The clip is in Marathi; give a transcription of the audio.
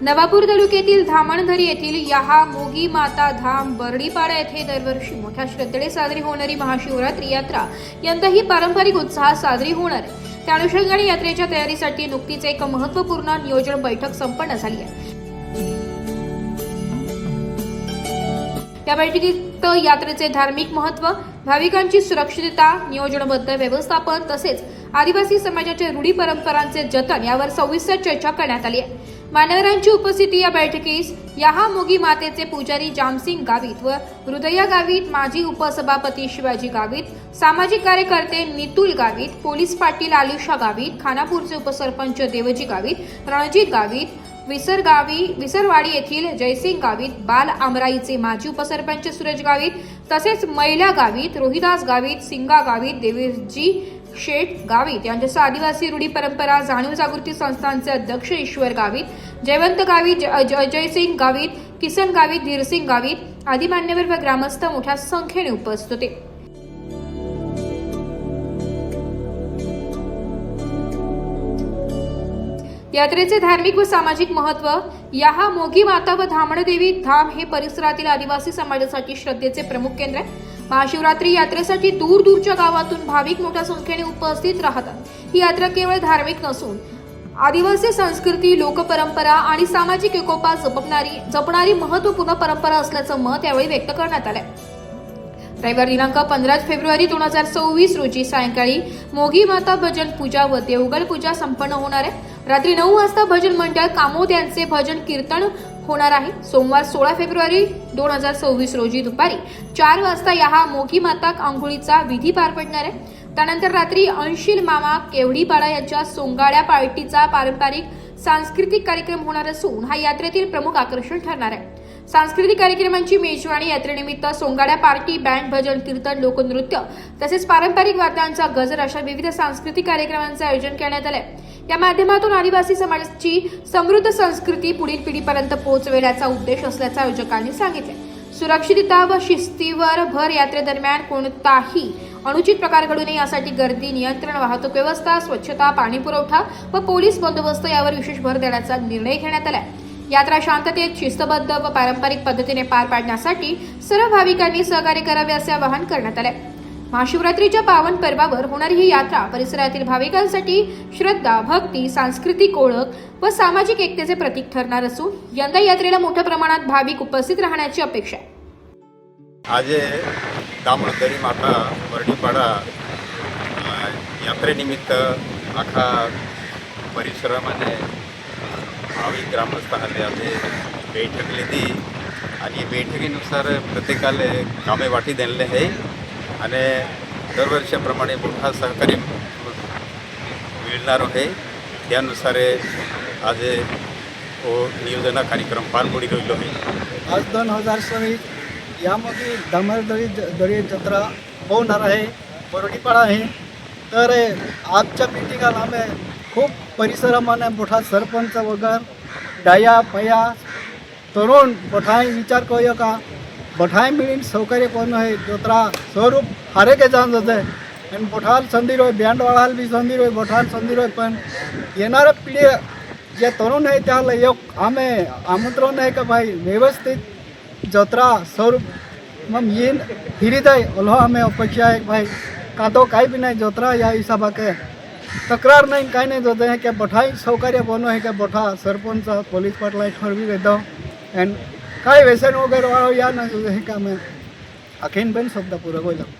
नवापूर तालुक्यातील धामणधरी येथील यहा मोगी माता धाम बर्डीपाडा येथे दरवर्षी मोठ्या श्रद्धेने साजरी होणारी महाशिवरात्री यात्रा यंदाही पारंपरिक उत्साहात साजरी होणार. आहे त्या अनुषंगाने यात्रेच्या तयारीसाठी नुकतीच एक महत्त्वपूर्ण नियोजन बैठक संपन्न झाली आहे. या बैठकीत यात्रेचे धार्मिक महत्त्व भाविकांची सुरक्षितता नियोजनबद्ध व्यवस्थापन तसेच आदिवासी समाजाच्या रूढी परंपरांचे जतन यावर सविस्तर चर्चा करण्यात आली आहे. मान्यवरांची उपस्थिती या बैठकीस यहा मोगी मातेचे पुजारी जामसिंग गावित व हृदया गावित माजी उपसभापती शिवाजी गावित सामाजिक कार्यकर्ते नितुल गावित पोलीस पाटील आलिशा गावित खानापूरचे उपसरपंच देवजी गावित रणजित गावित विसर गावी विसरवाडी येथील जयसिंग गावित बाल आमराईचे माजी उपसरपंच सूरज गावित तसेच मैला गावित रोहिदास गावित सिंगा गावित देवीजी शेठ गावित यांच्यासह आदिवासी रूढी परंपरा जाणीव जागृती संस्थांचे अध्यक्ष ईश्वर गावित जयवंत गावित अजयसिंग गावित किसन गावित धीरसिंग गावित आदी मान्यवर व ग्रामस्थ मोठ्या संख्येने उपस्थित होते. यात्रेचे धार्मिक व सामाजिक महत्त्व यहा मोगी माता व धामणदेवी धाम हे परिसरातील आदिवासी समाजासाठी श्रद्धेचे प्रमुख केंद्र आहे. महाशिवरात्री यात्रेसाठी दूर दूरच्या गावातून भाविक मोठ्या संख्येने उपस्थित राहतात. ही यात्रा केवळ धार्मिक नसून आदिवासी संस्कृती लोकपरंपरा आणि सामाजिक एकोपा जपणारी जपणारी महत्त्वपूर्ण परंपरा असल्याचं मत यावेळी व्यक्त करण्यात आलंय. रविवार दिनांक पंधरा फेब्रुवारी दोन हजार सव्वीस रोजी सायंकाळी मोगी माता भजन पूजा व देवगड पूजा संपन्न होणार आहे. रात्री नऊ वाजता भजन मंडळ कामोद यांचे भजन कीर्तन होणार आहे. सोमवार सोळा फेब्रुवारी दोन हजार सव्वीस रोजी दुपारी चार वाजता या हा मोगी माता आंघोळीचा विधी पार पडणार आहे. त्यानंतर रात्री अंशील मामा केवडीपाडा यांच्या सोंगाड्या पार्टीचा पारंपरिक सांस्कृतिक कार्यक्रम होणार असून हा यात्रेतील प्रमुख आकर्षण ठरणार आहे. सांस्कृतिक कार्यक्रमांची मेजवानी यात्रेनिमित्त सोंगाड्या पार्टी बँड भजन कीर्तन लोकनृत्य तसेच पारंपरिक वाद्यांचा गजर अशा विविध सांस्कृतिक कार्यक्रमांचे आयोजन करण्यात आहे या माध्यमातून आदिवासी समाजाची समृद्ध संस्कृती पुढील पिढीपर्यंत पोहोचविण्याचा उद्देश असल्याचं आयोजकांनी सांगितले. सुरक्षितता व शिस्तीवर भर यात्रेदरम्यान कोणताही अनुचित प्रकार घडू नये यासाठी गर्दी नियंत्रण वाहतूक व्यवस्था स्वच्छता पाणी पुरवठा व पोलीस बंदोबस्त यावर विशेष भर देण्याचा निर्णय घेण्यात आला यात्रा शांततेत शिस्तबद्ध व पारंपरिक पद्धतीने पार पाडण्यासाठी सर्व भाविकांनी सहकार्य करावे असे आवाहन करण्यात आले महाशिवरात्रीच्या पावन पर्वावर होणारी ही यात्रा परिसरातील भाविकांसाठी श्रद्धा भक्ती सांस्कृतिक ओळख व सामाजिक एकतेचे प्रतीक ठरणार असून यंदा यात्रेला मोठ्या प्रमाणात भाविक उपस्थित राहण्याची अपेक्षा आज दामोदरी माता वर्णीपाडा यात्रेनिमित्त अखा परिसरामध्ये भाविक ग्रामस्थांनी आज बैठक लिधी आणि बैठकीनुसार प्रत्येकाला कामे वाटी देणले आहे आणि दरवर्षाप्रमाणे मोठा सहकार्य मिळणार आहे. त्यानुसार आज हो नियोजना कार्यक्रम पार पडी गेलो आहे. आज दोन हजार सव्वीस यामध्ये दामरदरी दरी जत्रा होणार आहे बरोडीपाडा आहे. तर आजच्या मिटिंगाला आम्ही खूप परिसरामध्ये मोठा सरपंच वगैरे डाया पया तरुण बठाई विचार करूया का? बठाई मिळून सहकार्य कोण आहे जत्रा स्वरूप हारे के जाण जाते आणि बोठाल संधी रोय बँड वाढाल बी संधी रोय बोठाल संधी रोय पण येणाऱ्या पिढी जे तरुण आहे त्याला एक आम्ही आमंत्रण आहे का भाई व्यवस्थित जत्रा स्वरूप मग येईन फिरीत आहे ओल्हो आम्ही अपेक्षा आहे भाई का तो काही बी नाही जत्रा या हिसाबाके तक्रार नाही काही नाही जोते आहे की बठाई सहकार्य बनव आहे का बठा सरपंच पोलीस पाटला ठरवी देतो आणि काय व्यसन वगैरे वाळो या ना जोते आहे का आम्ही अखेन पण शब्द पुरं बोला